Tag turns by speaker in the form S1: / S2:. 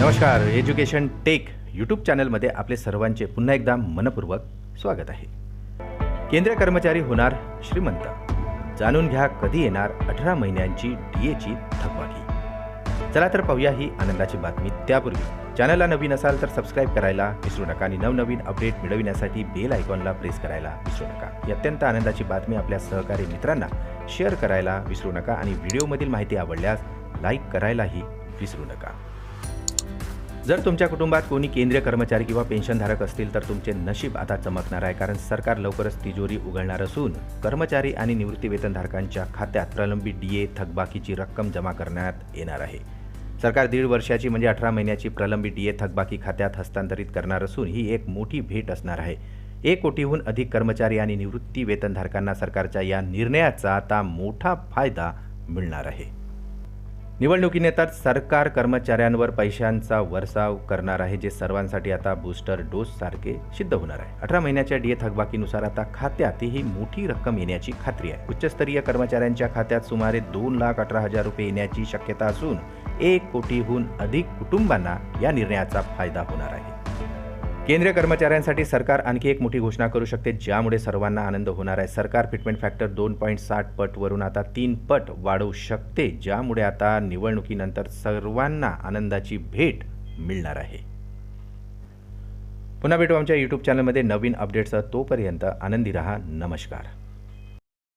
S1: नमस्कार education take YouTube चॅनलमध्ये आपले सर्वांचे पुन्हा एकदा मनपूर्वक स्वागत आहे. केंद्रीय कर्मचारी होणार श्रीमंत. जाणून घ्या कधी येणार अठरा महिन्यांची डी एची थकबाकी. चला तर पाहूया ही आनंदाची बातमी त्यापूर्वी. चॅनलला नवीन असाल तर सबस्क्राईब करायला विसरू नका आणि नवनवीन अपडेट मिळविण्यासाठी बेल आयकॉनला प्रेस करायला विसरू नका. ही अत्यंत आनंदाची बातमी आपल्या सहकारी मित्रांना शेअर करायला विसरू नका आणि व्हिडिओमधील माहिती आवडल्यास लाईक करायलाही विसरू नका. जर तुमच्या कुटुंबात कोणी केंद्रीय कर्मचारी किंवा पेन्शनधारक असतील तर तुमचे नशीब आता चमकणार आहे कारण सरकार लवकरच तिजोरी उघडणार असून कर्मचारी आणि निवृत्तीवेतनधारकांच्या खात्यात प्रलंबित डी ए थकबाकीची रक्कम जमा करण्यात येणार आहे. सरकार दीड वर्षाची म्हणजे अठरा महिन्याची प्रलंबित डी ए थकबाकी खात्यात हस्तांतरित करणार असून ही एक मोठी भेट असणार आहे. एक कोटीहून अधिक कर्मचारी आणि निवृत्ती वेतनधारकांना सरकारच्या या निर्णयाचा आता मोठा फायदा मिळणार आहे. निवडणुकीने तर सरकार कर्मचाऱ्यांवर पैशांचा वर्साव करणार आहे जे सर्वांसाठी आता बूस्टर डोस सारखे सिद्ध होणार आहे. अठरा महिन्याच्या डीए थकबाकीनुसार आता खात्यात ही मोठी रक्कम येण्याची खात्री आहे. उच्चस्तरीय कर्मचाऱ्यांच्या खात्यात सुमारे दोन लाख अठरा हजार रुपये येण्याची शक्यता असून एक कोटीहून अधिक कुटुंबांना या निर्णयाचा फायदा होणार आहे. केंद्रीय कर्मचाऱ्यांसाठी सरकार आणखी एक मोठी घोषणा करू शकते ज्यामुळे सर्वांना आनंद होणार आहे. सरकार फिटमेंट फॅक्टर दोन पॉईंट साठ पटवरून आता तीन पट वाढवू शकते ज्यामुळे आता निवडणुकीनंतर सर्वांना आनंदाची भेट मिळणार आहे. पुन्हा भेटू आमच्या यूट्यूब चॅनलमध्ये नवीन अपडेट्ससह तोपर्यंत आनंदी रहा. नमस्कार.